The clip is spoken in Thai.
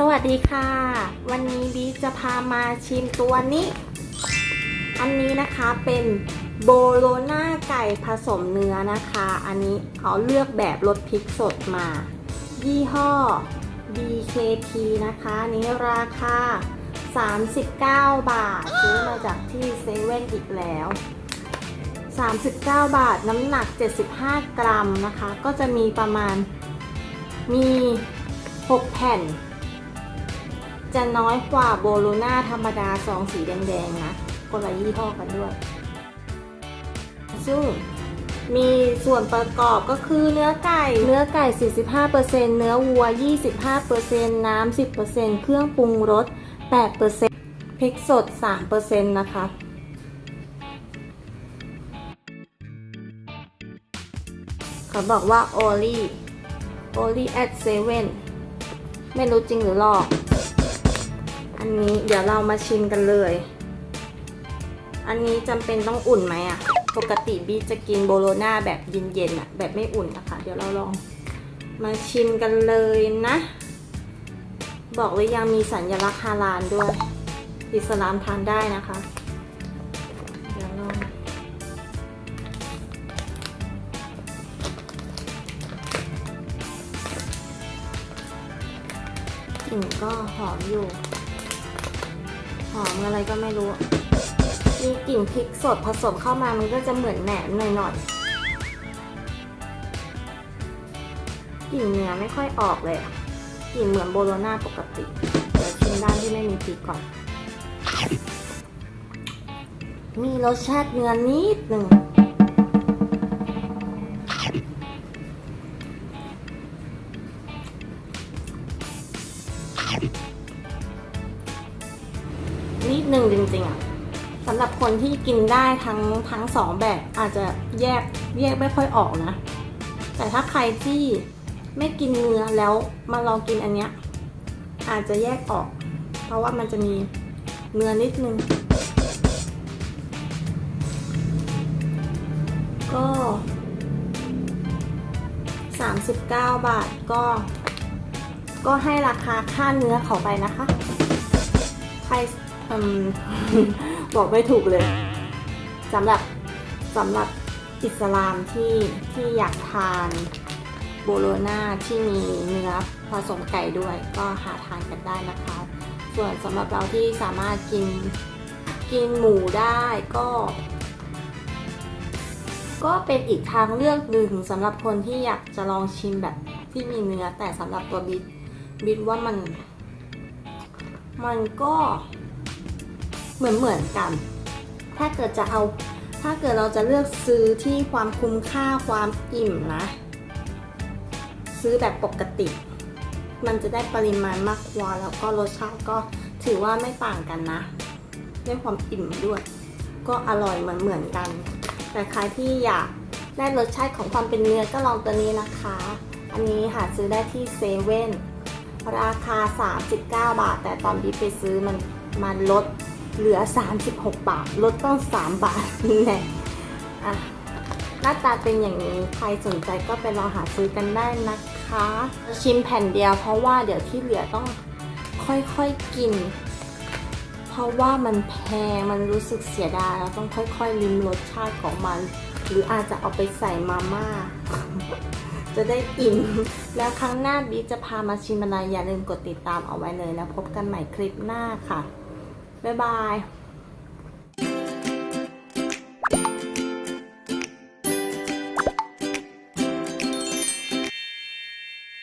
สวัสดีค่ะ วันนี้บีจะพามาชิมตัวนี้ อันนี้นะคะเป็นโบโลน่าไก่ผสมเนื้อนะคะ อันนี้เขาเลือกแบบรสพริกสดมา ยี่ห้อ BKT นะคะนนี้ราคา 39 บาท ซื้อมาจากที่เซเว่นอีกแล้ว 39 บาทน้ำหนัก 75 กรัมนะคะ ก็จะมีประมาณมี 6 แผ่น จะน้อยกว่าโบโลน่าธรรมดาซองสีแดงๆนะคนละยี่ห้อกันด้วย ซึ่งมีส่วนประกอบก็คือเนื้อไก่ เนื้อไก่ 45%เนื้อวัว 25%น้ำ 10%เครื่องปรุงรส 8%พริกสด 3%นะคะเขาบอกว่า only only at 7ไม่รู้จริงหรือหลอก อันนี้เดี๋ยวเรามาชิมกันเลย อันนี้จำเป็นต้องอุ่นไหมอะ่ะปกติบีจะกินโบโลนาแบบเย็นๆอะ่ะแบบไม่อุ่นนะคะ เดี๋ยวเราลองมาชิมกันเลยนะ บอกเลยยังมีสัญลักษณ์ฮาลาลด้วย อิสลามทานได้นะคะ เดี๋ยวลองกลิ่นก็หอมอยู่ อมอะไรก็ไม่รู้ มีกลิ่นพริกสดผสมเข้ามามันก็จะเหมือนแหนมหน่อยๆกลิ่นเนื้อไม่ค่อยออกเลยกลิ่นเหมือนโบโลนาปกติเดี๋ยวชิมด้านที่ไม่มีพริกก่อน มีรสชาติเนื้อนิดหนึ่ง หนึ่งจริงๆอะสำหรับคนที่กินได้ทั้งทั้งสองแบบอาจจะแยกแยกไม่ค่อยออกนะ แต่ถ้าใครที่ไม่กินเนื้อแล้วมาลองกินอันเนี้ยอาจจะแยกออก เพราะว่ามันจะมีเนื้อนิดนึง ก็ 39 บาทก็ ก็ให้ราคาค่าเนื้อเขาไปนะคะ ใคร บอกไม่ถูกเลยสำหรับสำหรับอิสลามที่ที่อยากทานโบโลนาที่มีเนื้อผสมไก่ด้วย ก็หาทานกันได้นะคะ ส่วนสำหรับเราที่สามารถกินกินหมูได้ก็ ก็เป็นอีกทางเลือกหนึ่งสำหรับคนที่อยากจะลองชิมแบบที่มีเนื้อแต่สำหรับตัวบิดบิดว่ามัน มันก็ เหมือนเหมือนกัน ถ้าเกิดจะเอา ถ้าเกิดเราจะเลือกซื้อที่ความคุ้มค่าความอิ่มนะ ซื้อแบบปกติ มันจะได้ปริมาณมากกว่าแล้วก็รสชาติก็ถือว่าไม่ต่างกันนะได้ความอิ่มด้วย ก็อร่อยเหมือนเหมือนกัน แต่ใครที่อยากได้รสชาติของความเป็นเนื้อก็ลองตัวนี้นะคะ อันนี้หาซื้อได้ที่เซเว่นราคา 39 บาท แต่ตอนบีไปซื้อมันมันลด เหลือ 36 บาท ลดต้อง 3 บาทนี่แหละอะหน้าตาเป็นอย่างนี้ ใครสนใจก็ไปลองหาซื้อกันได้นะคะ ชิมแผ่นเดียวเพราะว่าเดี๋ยวที่เหลือต้องค่อยๆกิน เพราะว่ามันแพง มันรู้สึกเสียดายเราต้องค่อยๆลิ้มรสชาติของมัน หรืออาจจะเอาไปใส่มาม่า จะได้อิ่ม แล้วครั้งหน้าบีจะพามาชิมอะไรอย่าลืมกดติดตามเอาไว้เลยแล้วพบกันใหม่คลิปหน้าค่ะ บ๊ายบาย